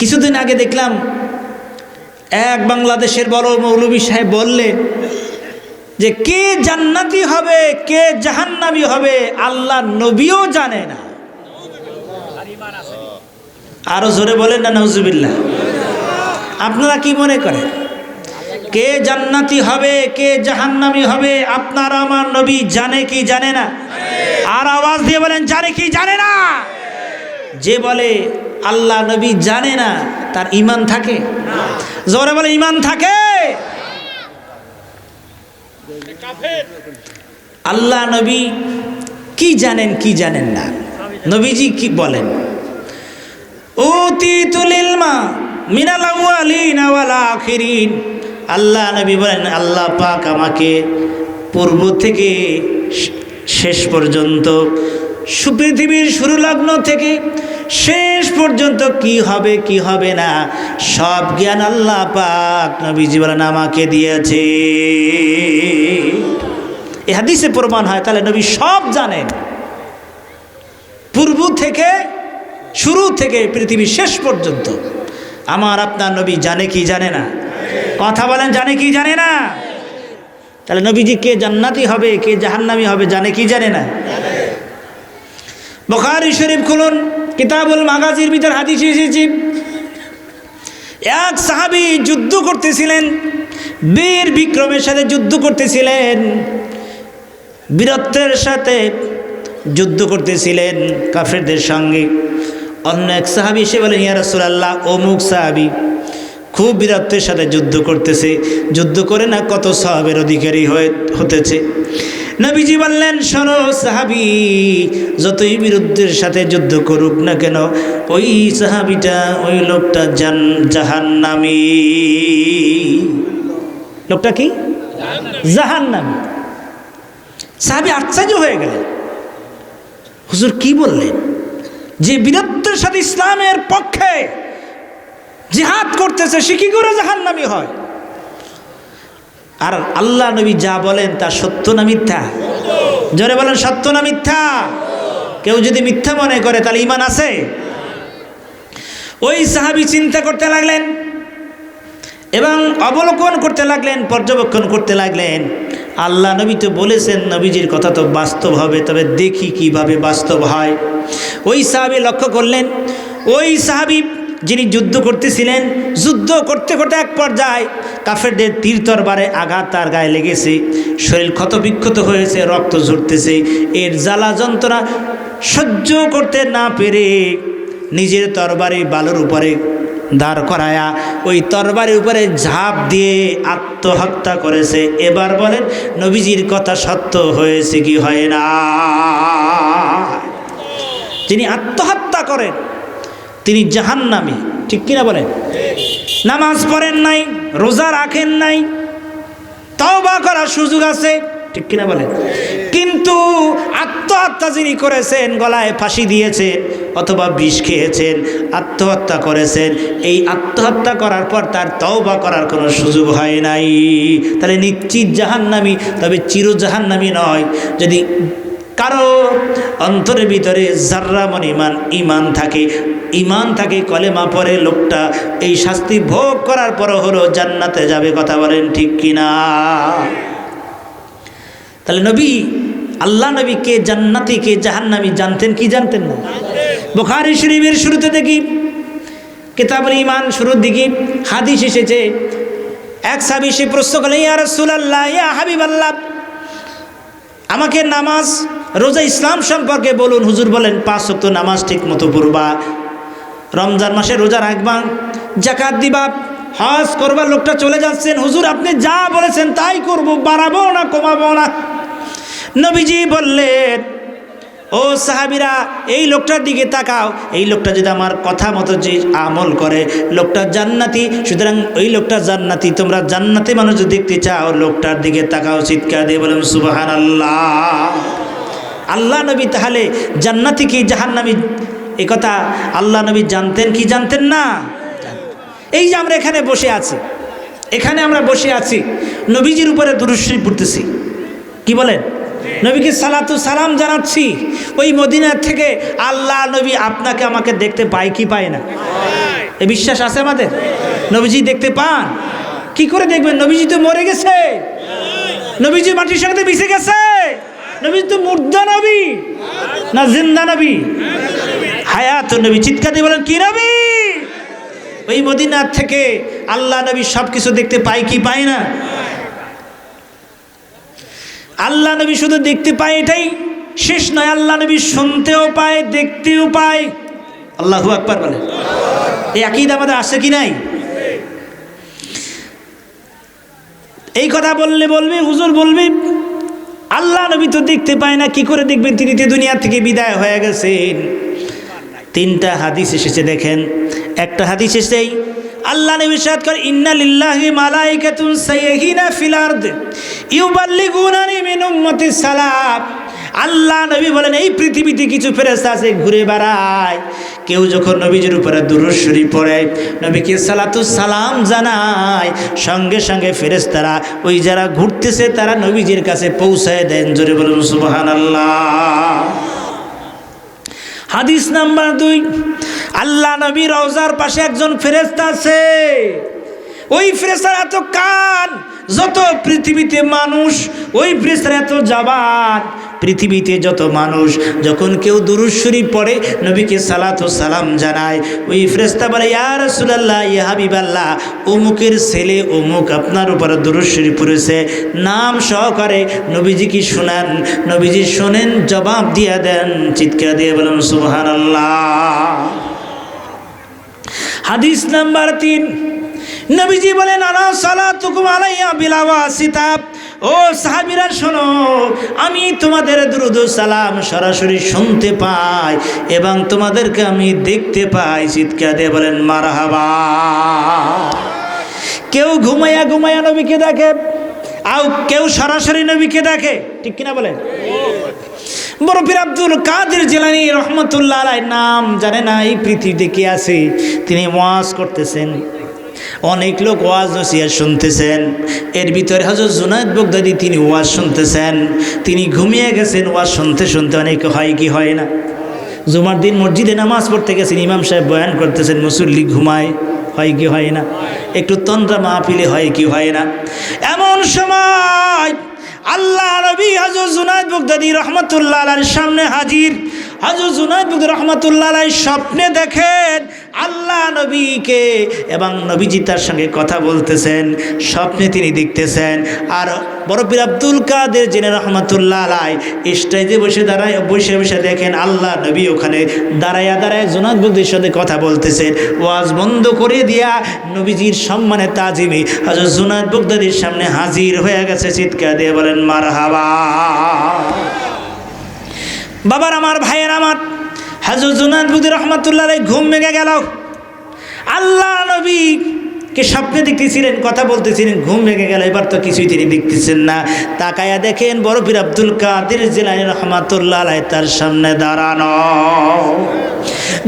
কিছুদিন আগে দেখলাম এক বাংলাদেশের বড় মৌলবী সাহেব বললেন যে কে জান্নাতি হবে, কে জাহান্নামি হবে, আল্লাহ নবীও জানে না। আরও জোরে বলেন না নজুবিল্লাহ আপনারা কি মনে করেন? কে জান্নাতি হবে, কে জাহান্নামি হবে, আপনার আমার নবী জানে কি জানে না? আর আওয়াজ দিয়ে বলেন, জানে কি জানে না? যে বলে আল্লাহ নবী জানে না, তার ইমান থাকে। জোরে বলে ইমান থাকে। আল্লাহ নবী কি জানেন কি জানেন না? নবীজি কি বলেন? আল্লাহ নবী বলেন, আল্লাহ পাক আমাকে পূর্ব থেকে শেষ পর্যন্ত সু- পৃথিবীর শুরু লগ্ন থেকে শেষ পর্যন্ত কি হবে কি হবে না, সব জ্ঞান আল্লাহ পাক নবীজি বলেন, আমাকে দিয়েছে। এ হাদিসে প্রমাণ হয়, তাহলে নবী সব জানেন। পূর্ব থেকে, শুরু থেকে পৃথিবীর শেষ পর্যন্ত। আমার আপনার নবী জানে কি জানে না? কথা বলেন, জানে কি জানে না? তাহলে নবীজি কে জান্নাতি হবে, কে জাহান্নামি হবে, জানে কি জানে না? বখারি শরীফ খুলুন, কিতাবুল মাগাজির ভিতর হাদিস এসেছি। এক সাহাবি যুদ্ধ করতেছিলেন, বীর বিক্রমের সাথে যুদ্ধ করতেছিলেন, বীরত্বের সাথে যুদ্ধ করতেছিলেন কাফেরদের সঙ্গে। অন্য এক সাহাবি এসে বলেন ইয়া রাসূলুল্লাহ, অমুক সাহাবি খুব বীরত্বের সাথে যুদ্ধ করতেছে। যুদ্ধ করে না কত সাহাবের অধিকারী হয়ে, হতেছে। নবীজি বললেন শোনো সাহাবি যতই বিরুদ্ধের সাথে যুদ্ধ করুক না কেন ওই সাহাবিটা ওই লোকটা জান জাহান্নামী। লোকটা কি? জাহান্নামী। সাহাবি আশ্চর্য হয়ে গেলেন। হুজুর কি বললেন? যে বীরত্বের সাথে ইসলামের পক্ষে জিহাদ করতেছে সে কি করে জাহান্নামি হয়? আর আল্লাহ নবী যা বলেন তা সত্য না মিথ্যা? জোরে বলেন, সত্য না মিথ্যা? কেউ যদি মিথ্যা মনে করে, তাহলে ইমান আছে? ওই সাহাবি চিন্তা করতে লাগলেন এবং অবলোকন করতে লাগলেন, পর্যবেক্ষণ করতে লাগলেন। আল্লাহ নবী তো বলেছেন, নবীজির কথা তো বাস্তব হবে, তবে দেখি কীভাবে বাস্তব হয়। ওই সাহাবি লক্ষ্য করলেন, ওই সাহাবি যিনি যুদ্ধ করতেছিলেন, যুদ্ধ করতে করতে এক পর্যায়ে কাফেরদের তীর তরবারে আঘাত তার গায়ে লেগেছে। শরীর ক্ষতবিক্ষত হয়েছে, রক্ত ঝরতেছে। এর জ্বালা যন্ত্রণা সহ্য করতে না পেরে নিজের তরবারি বালুর উপরে দাঁড় করায়া ওই তরবারির উপরে ঝাঁপ দিয়ে আত্মহত্যা করেছে। এবার বলেন, নবীজির কথা সত্য হয়েছে কি হয় না? যিনি আত্মহত্যা করেন তিনি জাহান্নামী। ঠিক কিনা বলেন? নামাজ পড়েন নাই, রোজা রাখেন নাই, তওবা করার সুযোগ আছে, ঠিক কিনা বলেন? কিন্তু আত্মহত্যা যিনি করেছেন, গলায় ফাঁসি দিয়েছেন, অথবা বিষ খেয়েছেন, আত্মহত্যা করেছেন, এই আত্মহত্যা করার পর তার তওবা করার কোনো সুযোগ হয় নাই। তাহলে নিশ্চিত জাহান্নামী, তবে চির জাহান্নামী নয়। যদি কারও অন্তরের ভিতরে জার্রামন ইমান ইমান থাকে ইমান থাকে, কলেমা পরে লোকটা এই শাস্তি ভোগ করার পর হলো জান্নাতে যাবে, কথা বলেন ঠিক কিনা? তাহলে নবী, আল্লাহ নবী কে জান্নাতি কে জাহান্নামী জানতেন কি জানতেন না? বোখারি শরীফের শুরুতে দেখি, কিতাবুল ইমান শুরুর দিকে হাদিস এসেছে, এক সাবি সে প্রশ্ন করলেন, ইয়া রাসূলুল্লাহ, ইয়া হাবিবাল্লাহ, আমাকে নামাজ, রোজা ইসলাম সম্পর্কে বলুন। হুজুর বলেন, পাঁচ শক্ত নামাজ ঠিক মতো পড়বা। রমজান মাসে রোজা রাখবা জাকাত দিবা, হজ করবা, লোকটা চলে যাচ্ছেন, হুজুর আপনি যা বলেছেন তাই করব, বাড়াবো না, কমাবো না। নবীজি বললেন, ও সাহাবিরা, এই লোকটার দিকে তাকাও, এই লোকটা যদি আমার কথা মতো যে আমল করে, লোকটা জান্নাতি, সুতরাং ওই লোকটা জান্নাতি, তোমরা জান্নাতি মানুষ দেখতে চাও, লোকটার দিকে তাকাও, চিৎকার দিয়ে বলেন সুবাহান আল্লাহ আল্লাহ নবী তাহলে জান্নাতি কি জাহান্নামি কথা আল্লাহ নবী জানতেন কি জানতেন না? এই যে আমরা এখানে বসে আছি, এখানে আমরা বসে আছি, নবীজির উপরে দুরুশ্রী পড়তেছি। কি বলেন? নবীকে সালাতু সালাম জানাচ্ছি, ওই মদিনার থেকে আল্লাহ নবী আপনাকে আমাকে দেখতে পায় কি পায় না? এ বিশ্বাস আছে আমাদের? নবীজি দেখতে পান? কি করে দেখবেন? নবীজি তো মরে গেছে। নবীজি মাটির সঙ্গে মিশে গেছে। নবীজি তো মুর্দা নবী, না জিন্দা নবী? হায়াত নবী। চিৎকার দিয়ে বলেন, কি নবী? ওই মদিনার থেকে আল্লাহ নবী সব কিছু দেখতে পায় কি পায় না? আল্লাহ নবী শুধু দেখতে পায় এটাই, শেষ নয়, আল্লাহ নবী শুনতেও পায়, দেখতেও পায়। আল্লাহু আকবার বলে। এই আকিদ আমাদের আছে কি নাই? এই কথা বললে বলবে, হুজুর বলবে, আল্লাহ নবী তো দেখতে পায় না, কি করে দেখবেন? তিনি তো দুনিয়া থেকে বিদায় হয়ে গেছেন। তিনটা হাদিস এসেছে, দেখেন। একটা হাদিস এসেই, আল্লাহ নবী সাদ করে ইন্না লিল্লাহি মালাইকাতুন সাইয়্যিনা ফিল আরদ, ইউবাল্লিগুনানি মিন উম্মতি সালাম আল্লাহ নবী বলেন, এই পৃথিবীতে কিছু ফেরেশতা আছে, ঘুরে বেড়ায়। কেউ যখন নবীজির উপরে দুরুশ্বরী পড়ে, নবীকে সালাতু সালাম জানায়, সঙ্গে সঙ্গে ফেরেশতারা ওই যারা ঘুরতেছে, তারা নবীজির কাছে পৌঁছায় দেন। জোরে বলুন, সুবহানাল্লাহ। হাদিস নাম্বার দুই, আল্লাহ নবী রওজার পাশে একজন ফেরেস্তা আছে। ওই ফ্রেসার এত কান, যত পৃথিবীতে মানুষ, ওই ফ্রেসার এত জবান। পৃথিবীতে যত মানুষ, যখন কেউ দুরুশ্বরী পড়ে, নবীকে সালাত ও সালাম জানায়, ওই ফেরেস্তা বলে, ইয়া রাসূলুল্লাহ, ইয়া হাবিবাল্লাহ, অমুকের ছেলে অমুক আপনার উপর দুরুশ্বরী পড়েছে। নাম সহকারে নবীজি কি শোনান? নবীজি শোনেন, জবাব দিয়ে দেন, চিৎকার দিয়ে বলেন, সুবহানাল্লাহ। হাদিস নাম্বার তিন নবীজি বলেন আনা সালাতুকুম আলাইয়া বিলাওয়াসিতাব ও সাহাবীরা, শোনো, আমি তোমাদের দুরুদ সালাম সরাসরি শুনতে পাই এবং তোমাদেরকে আমি দেখতে পাই। চিৎকার দিয়ে বলেন, মারহাবা। কেউ ঘুমাইয়া ঘুমাইয়া নবীকে দেখে, আও কেউ সরাসরি নবীকে দেখে, ঠিক কিনা বলেন? বরফির আব্দুল কাদের জেলানি রহমতুল্লাহ নাম জানে না, এই পৃথিবীতে কে আছে? তিনি ওয়াজ করতেছেন। অনেক লোক ওয়াজ নসিয়া শুনতেছেন। এর ভিতরে হজরত জুনায়দ বগদাদি তিনি ওয়াজ শুনতেছেন। তিনি ঘুমিয়ে গেছেন, ওয়াজ শুনতে শুনতে অনেক হয় কি হয় না। জুমার দিন মসজিদে নামাজ পড়তে গেছেন, ইমাম সাহেব বয়ান করতেছেন, মুসল্লি ঘুমায়, হয় কি হয় না? একটু তন্ত্রা মাহফিলে হয় কি হয় না? এমন সময় আল্লাহ রবি হাজর জুনায়দ বগদাদি রহমতুল্লাহ সামনে হাজির। হাজর বগদাদি রহমতুল্লাহ স্বপ্নে দেখেন আল্লাহ নবীকে এবং নবীজি তার সঙ্গে কথা বলতেছেন, স্বপ্নে তিনি দেখতেছেন। আর বরফির আব্দুল কাদের জেনে রহমতুল্লাহ আলাই, স্টেজে বসে দাঁড়ায়, বসে বসে দেখেন আল্লাহ নবী ওখানে দাঁড়াইয়া দাঁড়ায় জুনাদ বগদির সাথে কথা বলতেছেন। ওয়াজ বন্ধ করে দিয়া নবীজির সম্মানে তাজিমি হাজর জুনাদ বগদাদির সামনে হাজির হয়ে গেছে, চিৎকার দিয়ে বলেন মার হাবা বাবার, আমার ভাইয়ের, আমার। হাজর জুনাদ বুদি রহমতুল্লাহ ঘুম ভেঙে গেল। আল্লাহ নবী কে স্বপ্নে দেখতেছিলেন, কথা বলতেছিলেন, ঘুম ভেঙে গেল, এবার তো কিছুই তিনি দেখতেছেন না। তাকায়া দেখেন বরফির আব্দুল কাদের জেলানি রহমাতুল্লাহ তার সামনে দাঁড়ানো।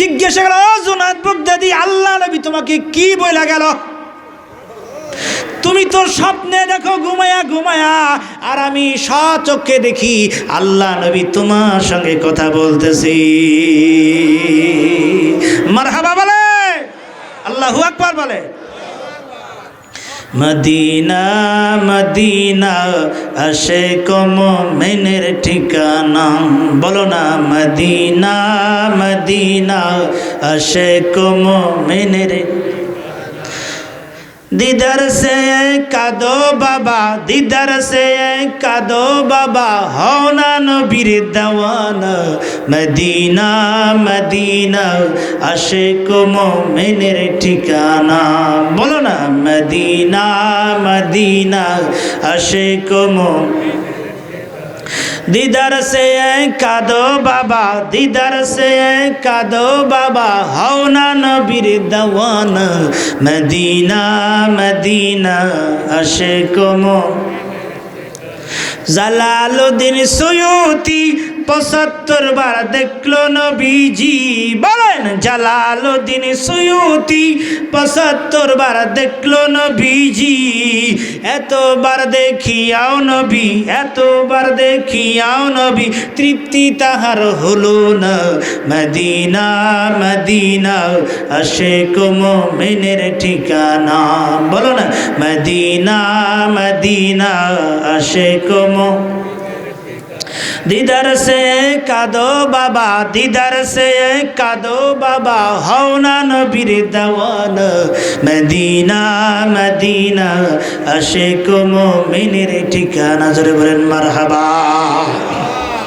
জিজ্ঞাসা গেল জুনাদ বগদাদি, আল্লাহ নবী তোমাকে কি বইলা গেল? তুমি তো স্বপ্নে দেখো ঘুমায়া ঘুমায়া, আর আমি সচক্ষে দেখি আল্লাহ নবী তোমার সঙ্গে কথা বলতেছি। মারহাবা বলে। আল্লাহু আকবার বলে। মদিনা মদিনা আসে কম মেনের ঠিকানা। বলো না, মদিনা মদিনা আসে কম মেনের দিদার সে কাদো বাবা, দিদার সে কাদো বাবা, হও না নবীর মদিনা মদিনা আসে মেনের ঠিকানা। বলো না, মদিনা মদিনা আসে কমো দিদার সে কাদো বাবা, দিদার সে কাদো বাবা, হও না নবীর দওয়ান। মদিনা মদিনা আশে কমো জালালুদ্দিন সুয়ুতি পঁচাত্তর বার দেখল নবীজি, বলেন জালালুদ্দিন সুয়ুতি। পঁচাত্তর বার দেখল নবীজি, এতবার দেখিয়াও নবী, এতবার দেখিয়াও নবী, তৃপ্তি তাহার হলো না। মদিনা মদিনা আসে মেনের ঠিকানা। বলো না, মদিনা মদিনা আসে কমো দিদার সে কাদো বাবা, দিদার সে কাদো বাবা, হও না নবীর দেওয়ান মদিনা মদিনা কমো মিনের ঠিকানা, জোরে বলেন, মারহাবা।